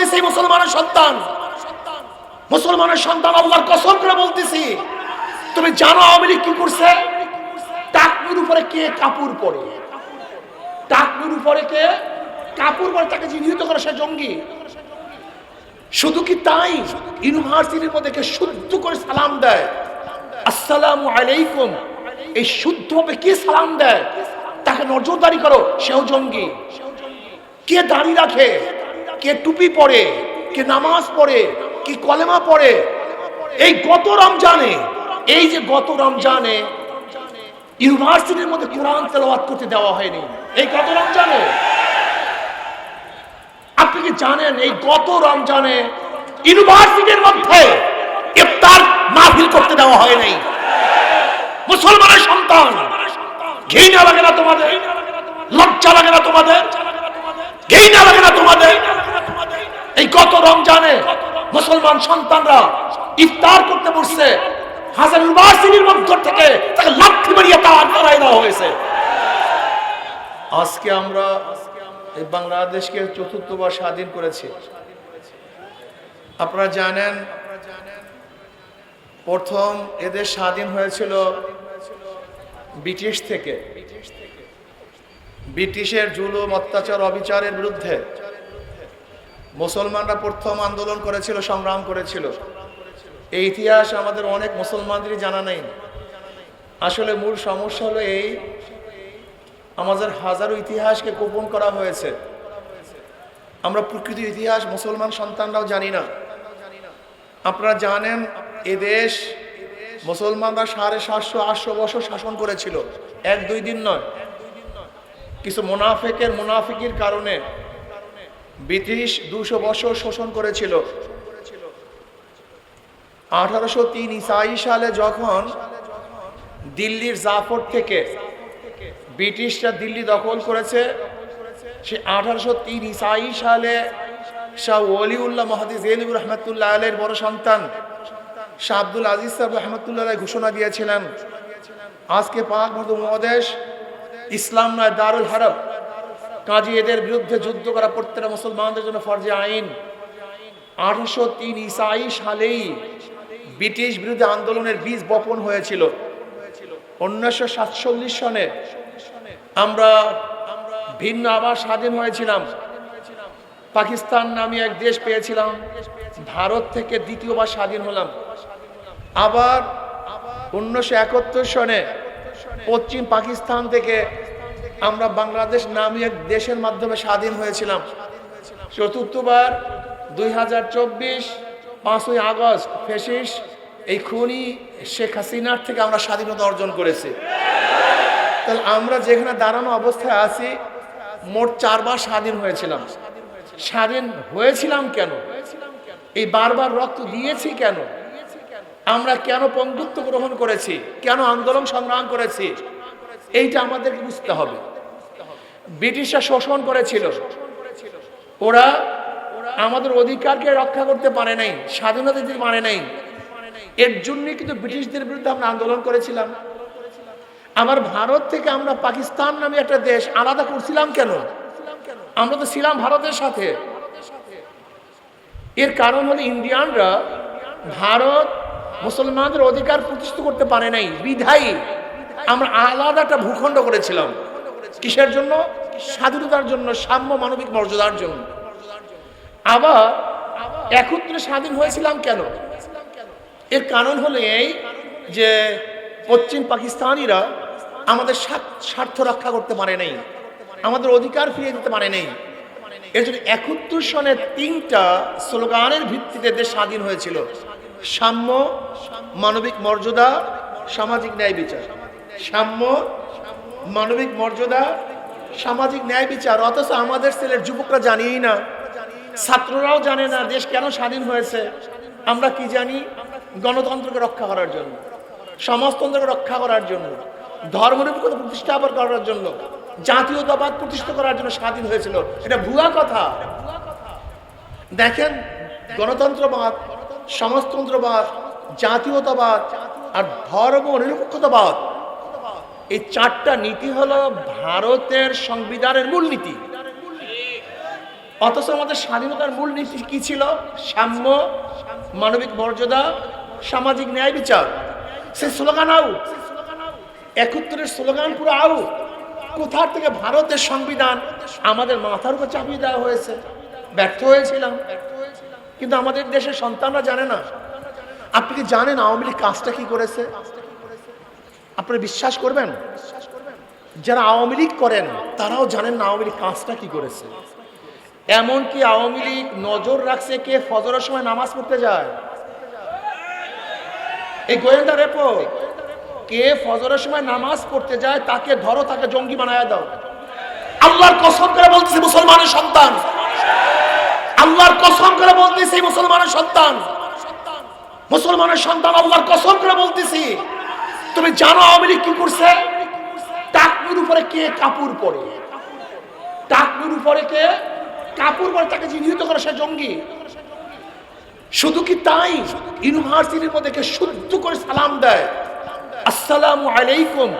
বলতেছি মুসলমানের সন্তান। মুসলমানের সন্তান আল্লাহর কসম করে বলতেছি, তুমি জানো আওয়ামী কি করছে? টাকনুর উপরে কে কাপুর পরে? টাকনুর উপরে কে কাপুর পরে? তাকে চিহ্নিত করে সে জঙ্গি। শুধু কি তাই? ইউনিভার্সিটির মধ্যে কে শুদ্ধ করে সালাম দেয়? আসসালামু আলাইকুম। এই শুদ্ধ হবে কে সালাম দেয়? তাকে নজরদারি করো, সেও জঙ্গি। কে দাঁড়িয়ে রাখে? কে টুপি পরে, কে নামাজ পড়ে, কি কলেমা পড়ে, এই গত রমজানে, এই যে গত রমজানে ইউনিভার্সিটির মধ্যে কোরআন তেলাওয়াত করতে দেওয়া হয়নি। এই গত রমজানে? আপনি কি জানেন এই গত রমজানে ইউনিভার্সিটির মধ্যে ইফতার মাহফিল করতে দেওয়া হয় নাই? মুসলমানের সন্তান, ঘৃণা লাগে না তোমাদের? লজ্জা লাগে না তোমাদের? ঘৃণা লাগে না তোমাদের। এই গত রমজানে মুসলমান সন্তানরা ইফতার করতে বসছে। আজকে আমরা বাংলাদেশকে চতুর্থবার স্বাধীন করেছি। আপনারা জানেন, প্রথম এদের স্বাধীন হয়েছিল ব্রিটিশ থেকে। ব্রিটিশের জুলুম, অত্যাচার, অবিচারের বিরুদ্ধে মুসলমানরা প্রথম আন্দোলন করেছিল, সংগ্রাম করেছিল। এই ইতিহাস আমাদের অনেক মুসলমানদেরই জানা নেই। আসলে মূল সমস্যা হলো এই, আমাদের হাজারো ইতিহাসকে গোপন করা হয়েছে। আমরা প্রকৃত ইতিহাস মুসলমান সন্তানরাও জানি না। আপনারা জানেন এদেশ মুসলমানরা সাড়ে সাতশো, আটশো বছর শাসন করেছিল। এক দুই দিন নয়। কিছু মোনাফেকের মোনাফিকির কারণে ব্রিটিশ দুশো বছর শোষণ করেছিল। আঠারোশো তিন ইসাই সালে যখন দিল্লির জাফর থেকে ব্রিটিশরা দিল্লি দখল করেছে, সে আঠারোশো তিন ইসাই সালে শাহ ওলিউল্লাহ মহাদিস জেলিবুর রহমতুল্লাহ আলের বড় সন্তান শাহ আব্দুল আজিজ সাহেব রহমতুল্লাহ ঘোষণা দিয়েছিলেন, আজকে পাক মধু মহাদেশ ইসলাম নয়, দারুল হারব কাজী এদের বিরুদ্ধে যুদ্ধ করা প্রত্যেকটা মুসলমানদের জন্য ফরজে আইন। আঠারোশো তিন ইসাই সালেই ব্রিটিশ বিরুদ্ধে আন্দোলনের বীজ বপন হয়েছিল। উনিশশো সাতচল্লিশ সনে আমরা ভিন্ন আবার স্বাধীন হয়েছিলাম। পাকিস্তান নামে এক দেশ পেয়েছিলাম। ভারত থেকে দ্বিতীয়বার স্বাধীন হলাম। আবার উনিশশো একাত্তর সনে পশ্চিম পাকিস্তান থেকে আমরা বাংলাদেশ নামে এক দেশের মাধ্যমে স্বাধীন হয়েছিলাম। চতুর্থবার দুই হাজার চব্বিশ পাঁচই আগস্ট ফেসিস, এই খুনি শেখ হাসিনার থেকে আমরা স্বাধীনতা অর্জন করেছি। তাহলে আমরা যেখানে দাঁড়ানো অবস্থায় আছি, মোট চারবার স্বাধীন হয়েছিলাম। স্বাধীন হয়েছিলাম। কেন? এই বারবার রক্ত দিয়েছি কেন? আমরা কেন পঙ্গুত্ব গ্রহণ করেছি? কেন আন্দোলন সংগ্রাম করেছি? এইটা আমাদেরকে বুঝতে হবে। ব্রিটিশরা শোষণ করেছিল। ওরা আমাদের অধিকারকে রক্ষা করতে পারে নাই, স্বাধীনতা দিতে পারে নাই। এর জন্যই কিন্তু ব্রিটিশদের বিরুদ্ধে আমরা আন্দোলন করেছিলাম। আমার ভারত থেকে আমরা পাকিস্তান নামে একটা দেশ আলাদা করছিলাম কেন? আমরা তো ছিলাম ভারতের সাথে। এর কারণ হলো ইন্ডিয়ানরা ভারত মুসলমানদের অধিকার প্রতিষ্ঠিত করতে পারে নাই। বিধায়ী। আমরা আলাদা একটা ভূখণ্ড করেছিলাম। কিসের জন্য? স্বাধীনতার জন্য, সাম্য মানবিক মর্যাদার জন্য। আবার একত্রে স্বাধীন হয়েছিলাম কেন? এর কারণ হলো এই যে পশ্চিম পাকিস্তানিরা আমাদের স্বার্থ রক্ষা করতে পারে নাই। আমাদের অধিকার ফিরিয়ে দিতে পারে নাই। এর জন্য একাত্তর সনের তিনটা স্লোগানের ভিত্তিতে দেশ স্বাধীন হয়েছিল। সাম্য, মানবিক মর্যাদা, সামাজিক ন্যায় বিচার। সাম্য, মানবিক মর্যাদা, সামাজিক ন্যায় বিচার। অথচ আমাদের ছেলের যুবকরা জানিই না। ছাত্ররাও জানে না দেশ কেন স্বাধীন হয়েছে। আমরা কি জানি? গণতন্ত্রকে রক্ষা করার জন্য, সমাজতন্ত্রকে রক্ষা করার জন্য, ধর্মনিরপেক্ষতা প্রতিষ্ঠা করার জন্য, জাতীয়তাবাদ প্রতিষ্ঠা করার জন্য স্বাধীন হয়েছিল। এটা ভুয়া কথা। দেখেন, গণতন্ত্রবাদ সমাজতন্ত্রবাদ, জাতীয়তাবাদ আর ধর্ম নিরপেক্ষতাবাদ। এই চারটা নীতি হলো ভারতের সংবিধানের মূল নীতি অথচ আমাদের স্বাধীনতার মূল নীতি কি ছিল? সাম্য, মানবিক মর্যাদা, সামাজিক ন্যায় বিচার। সে স্লোগান আউট একত্তরের স্লোগান পুরো আউট কোথার থেকে ভারতের সংবিধান আমাদের মাথার উপর চাপিয়ে দেওয়া হয়েছে? ব্যর্থ হয়েছিলাম। কিন্তু আমাদের দেশের সন্তানরা জানে না। আপনি কি জানেন আওয়ামী লীগ কাজটা কি করেছে? আপনারা বিশ্বাস করবেন? যারা আওয়ামী লীগ করেন, তারাও জানেন না আওয়ামী লীগ কাজটা কি করেছে। এমনকি আওয়ামী লীগ নজর রাখছে কে? ফজরের সময় নামাজ পড়তে যায়। এই গোয়েন্দা রেপো কে ফজরের সময় নামাজ পড়তে যায়, তাকে ধরো, তাকে জঙ্গি বানায় দাও। আল্লাহর কসম করে বলতেছি, মুসলমানের সন্তান আল্লাহর কসম করে বলতেছি, মুসলমানের সন্তান। মুসলমানের সন্তান আল্লাহর কসম করে বলতেছি, তুমি জানো লীগ কি করছে? টাকনুর উপরে কে কাপুর পরে? টাকনুর উপরে কে কাপুর পরে? তাকে চিহ্নিত করে সে জঙ্গি। শুধু কি তাই? ইউনিভার্সিটির মধ্যে কে শুদ্ধ করে সালাম দেয়? আসসালামু আলাইকুম।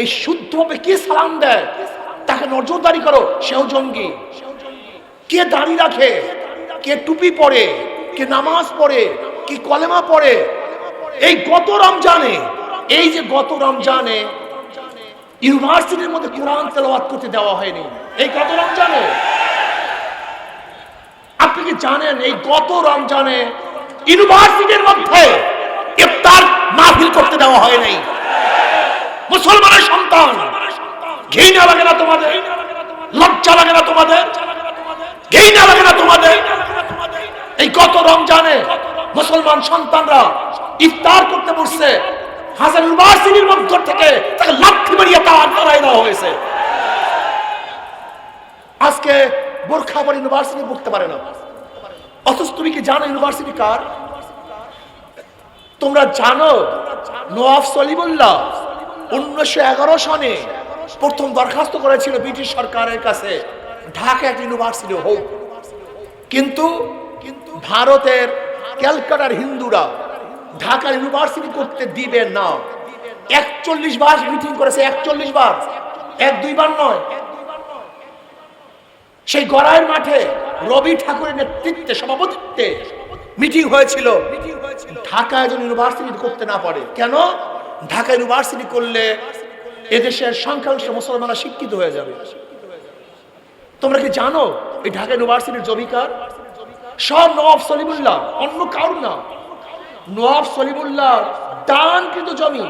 এই শুদ্ধভাবে কে সালাম দেয়? তাকে নজরদারি করো, সেও জঙ্গি। কে দাড়ি রাখে? কে টুপি পরে? কে নামাজ পড়ে? কি কলেমা পড়ে? এই গত রমজানে, এই যে গত রমজানে ইউনিভার্সিটির মধ্যে কোরআন তেলাওয়াত করতে দেওয়া হয়নি। এই গত রমজানে? আপনি কি জানেন এই গত রমজানে ইউনিভার্সিটির মধ্যে ইফতার মাহফিল করতে দেওয়া হয় নাই? মুসলমানের সন্তান, ঘৃণা লাগে না তোমাদের? লজ্জা লাগে না তোমাদের? তোমাদের। এই গত রমজানে মুসলমান সন্তানরা ইফতার করতে বসছে। হাজার থেকে তাকে লাঠি মারিয়ে তার দেওয়া হয়েছে। আজকে বোরখা ইউনিভার্সিটি পারে না। অথচ তুমি কি জানো ইউনিভার্সিটি কার? তোমরা জানো নওয়াব সলিমুল্লাহ উনিশশো এগারো সনে প্রথম দরখাস্ত করেছিল ব্রিটিশ সরকারের কাছে। ঢাকা একটা ইউনিভার্সিটি হোক। কিন্তু ভারতের ক্যালকাটার হিন্দুরা ঢাকা ইউনিভার্সিটি করতে দিবে না। একচল্লিশ বার মিটিং করেছে, একচল্লিশ বার। এক, দুইবার নয়। সেই গড়াইয়ের মাঠে রবি ঠাকুরের নেতৃত্বে, সভাপতিত্বে মিটিং হয়েছিল। ঢাকা একজন ইউনিভার্সিটি করতে না পারে। কেন? ঢাকা ইউনিভার্সিটি করলে এদেশের সংখ্যাংশ মুসলমানরা শিক্ষিত হয়ে যাবে। তোমরা কি জানো এই ঢাকা ইউনিভার্সিটির জমিকার? সব নবাব সলিমুল্লাহ, অন্য কারণ না। নবাব সলিমুল্লাহ দান কিন্তু জমি,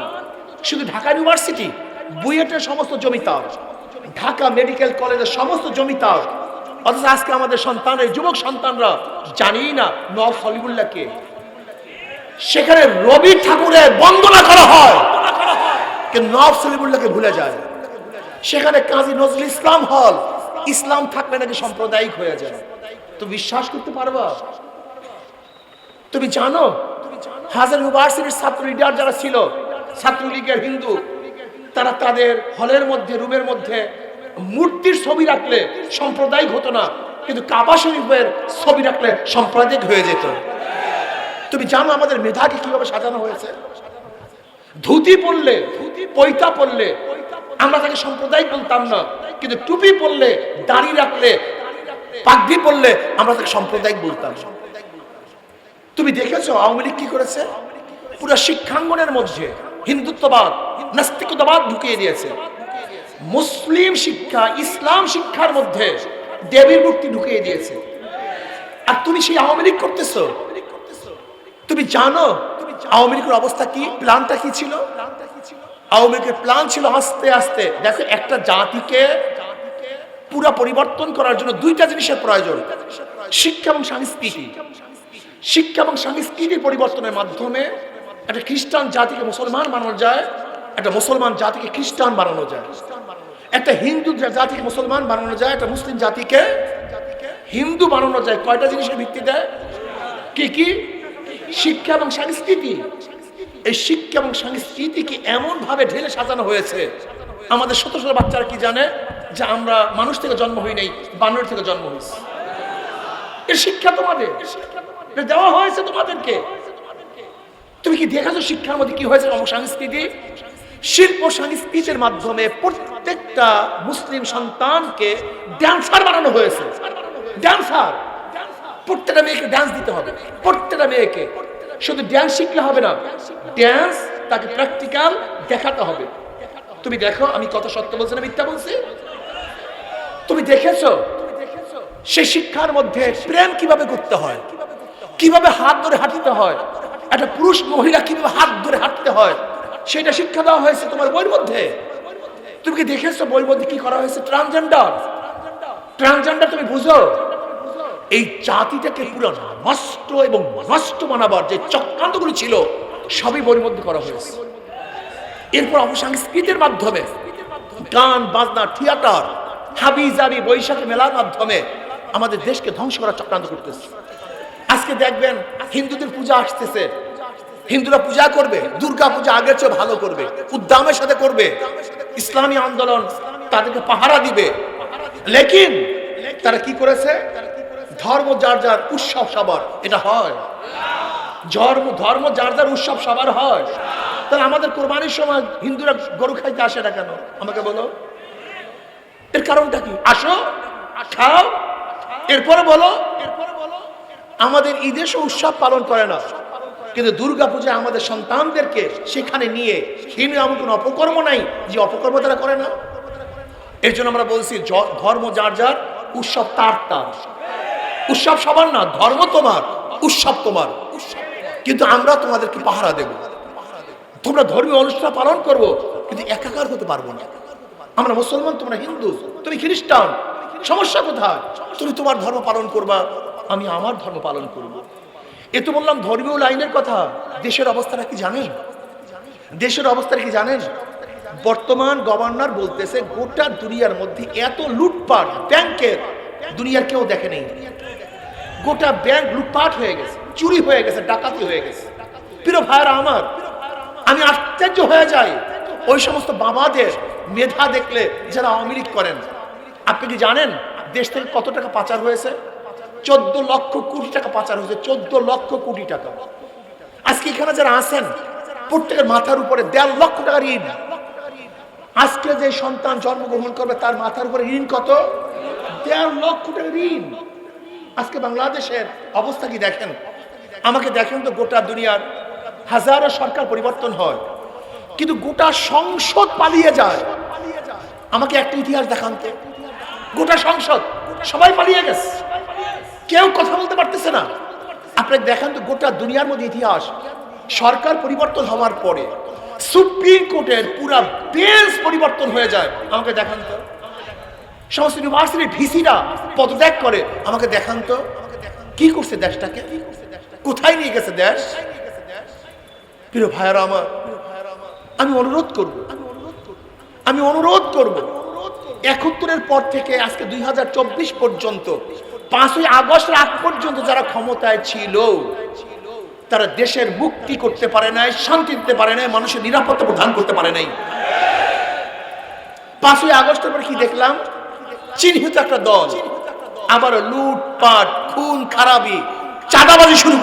শুধু ঢাকা ইউনিভার্সিটি, বুয়েটের সমস্ত জমি তার। ঢাকা মেডিকেল কলেজের সমস্ত জমি তার। অথচ আজকে আমাদের সন্তানের যুবক সন্তানরা জানি না নবাব সলিমুল্লাহকে। সেখানে রবি ঠাকুরের বন্দনা করা হয় নবাব সলিমুল্লাহকে ভুলে যায়। সেখানে কাজী নজরুল ইসলাম হল ইসলাম থাকলে নাকি সাম্প্রদায়িক হয়ে যায় তো বিশ্বাস করতে পারবা? তুমি জানো? হাজার ইউনিভার্সিটির ছাত্র লিডার যারা ছিল, ছাত্রলীগের হিন্দু, তারা তাদের হলের মধ্যে, রুমের মধ্যে মূর্তির ছবি রাখলে সাম্প্রদায়িক হতো না, কিন্তু কাবা শরীফের ছবি রাখলে সাম্প্রদায়িক হয়ে যেত। তুমি জানো আমাদের মেধাকে কীভাবে সাজানো হয়েছে? ধুতি পরলে, পৈতা পরলে আমরা তাকে সম্প্রদায় বলতাম না, কিন্তু টুপি পরলে, দাড়ি রাখলে, পাগড়ি পরলে আমরা তাকে সাম্প্রদায়িক বলতাম। তুমি দেখেছ আওয়ামী লীগ কি করেছে? পুরো শিক্ষাঙ্গনের মধ্যে হিন্দুত্ববাদ, নাস্তিকতাবাদ ঢুকিয়ে দিয়েছে। মুসলিম শিক্ষা, ইসলাম শিক্ষার মধ্যে দেবীর মূর্তি ঢুকিয়ে দিয়েছে। আর তুমি সেই আওয়ামী লীগ করতেছো? তুমি জানো আওয়ামী লীগের অবস্থা কি? প্ল্যানটা কি ছিল? আওয়ামী লীগের প্ল্যান ছিল আস্তে আস্তে, দেখো একটা জাতিকে পুরো পরিবর্তন করার জন্য দুইটা জিনিসের প্রয়োজন। শিক্ষা এবং সংস্কৃতি। শিক্ষা এবং সংস্কৃতি পরিবর্তনের মাধ্যমে একটা খ্রিস্টান জাতিকে মুসলমান বানানো যায়, একটা মুসলমান জাতিকে খ্রিস্টান বানানো যায়। একটা হিন্দু জাতিকে মুসলমান বানানো যায়, একটা মুসলিম জাতিকে হিন্দু বানানো যায়। কয়টা জিনিসের ভিত্তিতে? কি কি? শিক্ষা এবং সংস্কৃতি। এই শিক্ষা এবং সংস্কৃতিকে এমন ভাবে ঢেলে সাজানো হয়েছে? আমাদের শত শত বাচ্চারা কি জানে যে আমরা মানুষ থেকে জন্ম হই নাই, বানর থেকে জন্ম হয়েছি এর শিক্ষা তোমাদের? দেওয়া হয়েছে তোমাদেরকে। তুমি কি দেখেছ শিক্ষার মধ্যে কি হয়েছে সংস্কৃতি? শিল্প সংস্কৃতির মাধ্যমে প্রত্যেকটা মুসলিম সন্তানকে ড্যান্সার বানানো হয়েছে। ড্যান্সার প্রত্যেকটা মেয়েকে ডান্স দিতে হবে। প্রত্যেকটা মেয়েকে। শুধু ড্যান্স শিখলে হবে না ড্যান্স তাকে প্র্যাকটিক্যাল দেখাতে হবে। তুমি দেখো, আমি কত সত্য বলছি না মিথ্যা বলছি? তুমি দেখেছ? সেই শিক্ষার মধ্যে প্রেম কীভাবে করতে হয়? কীভাবে হাত ধরে হাঁটতে হয়? একটা পুরুষ মহিলা কীভাবে হাত ধরে হাঁটতে হয়? সেটা শিক্ষা দেওয়া হয়েছে তোমার বইয়ের মধ্যে। তুমি কি দেখেছ বইয়ের মধ্যে কি করা হয়েছে? ট্রান্সজেন্ডার ট্রান্সজেন্ডার তুমি বুঝো? এই জাতিটাকে পুরো নষ্ট এবং নষ্ট বানাবার যে চক্রান্তগুলো ছিল, সবই বইয়ের মধ্যে করা হয়েছে। এরপর অপসংস্কৃতির মাধ্যমে, গান, বাজনা, থিয়েটার হাবি জাবি বৈশাখী মেলার মাধ্যমে আমাদের দেশকে ধ্বংস করার চক্রান্ত করতেছে। আজকে দেখবেন হিন্দুদের পূজা আসতেছে। হিন্দুরা পূজা করবে, দুর্গা পূজা আগের চেয়ে ভালো করবে, উদ্দামের সাথে করবে। ইসলামী আন্দোলন তাদেরকে পাহারা দিবে। লেকিন তারা কি করেছে? ধর্ম যার যার উৎসব সবার, এটা হয়। ধর্ম ধর্ম যার যার উৎসব সবার হয়। তাহলে আমাদের কোরবানির সময় হিন্দুরা গরু খাইতে আসে না কেন? আমাকে বলো। এর কারণটা কি? আসো, খাও। এরপরে বলো এরপরে বলো আমাদের ঈদে সে উৎসব পালন করে না। কিন্তু দুর্গা পূজায় আমাদের সন্তানদেরকে সেখানে নিয়ে হীন এমন কোনো অপকর্ম নাই যে অপকর্ম তারা করে না। এর জন্য আমরা বলছি ধর্ম যার যার উৎসব তার তার। উৎসব সবার না, ধর্ম তোমার, উৎসব তোমার। কিন্তু আমরা তোমাদেরকে পাহারা দেব। তোমরা ধর্মীয় অনুষ্ঠান পালন করব, কিন্তু একাকার হতে পারব না। আমরা মুসলমান, তোমরা হিন্দু, তুমি খ্রিস্টান, সমস্যা কোথায়? তুমি তোমার ধর্ম পালন করবা, আমি আমার ধর্ম পালন করব। এ তো বললাম ধর্মীয় লাইনের কথা। দেশের অবস্থাটা কি জানেন? দেশের অবস্থাটা কি জানেন? বর্তমান গভর্নর বলতেছে, গোটা দুনিয়ার মধ্যে এত লুটপাট, ব্যাংকের, দুনিয়ার কেউ দেখে নেই। গোটা ব্যাংক লুটপাট হয়ে গেছে, চুরি হয়ে গেছে, ডাকাতি হয়ে গেছে। প্রিয় ভাইরা আমার, আমি আশ্চর্য হয়ে যাই। ওই সমস্ত বাবাদের মেধা দেখলে যারা লীগ করেন। আপনি কি জানেন দেশ থেকে কত টাকা পাচার হয়েছে? চোদ্দ লক্ষ কোটি টাকা পাচার হয়েছে, চোদ্দ লক্ষ কোটি টাকা। আজকে এখানে যারা আছেন, প্রত্যেকের মাথার উপরে দেড় লক্ষ টাকা ঋণ। আজকে যে সন্তান জন্মগ্রহণ করবে, তার মাথার উপরে ঋণ কত? দেড় লক্ষ টাকা ঋণ। আজকে বাংলাদেশের অবস্থা কি দেখেন? আমাকে দেখেন তো গোটা দুনিয়ার হাজারো সরকার পরিবর্তন হয়, কিন্তু গোটা সংসদ পালিয়ে যায়। আমাকে একটা ইতিহাস দেখান তো। গোটা সংসদ, সবাই পালিয়ে গেছে। কেউ কথা বলতে পারতেছে না। আপনি দেখেন তো গোটা দুনিয়ার মধ্যে ইতিহাস। সরকার পরিবর্তন হওয়ার পরে সুপ্রিম কোর্টের পুরা বেঞ্চ পরিবর্তন হয়ে যায়। আমাকে দেখান তো। সমস্ত ইউনিভার্সিটির ভিসিরা পদত্যাগ করে, আমাকে দেখান তো। কি করছে দেশটাকে? কোথায় নিয়ে গেছে দেশ? প্রিয় ভাইয়ারা আমার, আমি অনুরোধ করব। আমি অনুরোধ করব। একাত্তরের পর থেকে আজকে দুই হাজার চব্বিশ পর্যন্ত, পাঁচই আগস্ট আগ পর্যন্ত যারা ক্ষমতায় ছিল, তারা দেশের মুক্তি করতে পারে নাই, শান্তি দিতে পারে নাই, মানুষের নিরাপত্তা প্রদান করতে পারে নাই। পাঁচই আগস্টের পর কি দেখলাম? চিহ্নিত একটা দল। আবার লুটপাট খুন খারাপি চাঁদাবাজি শুরু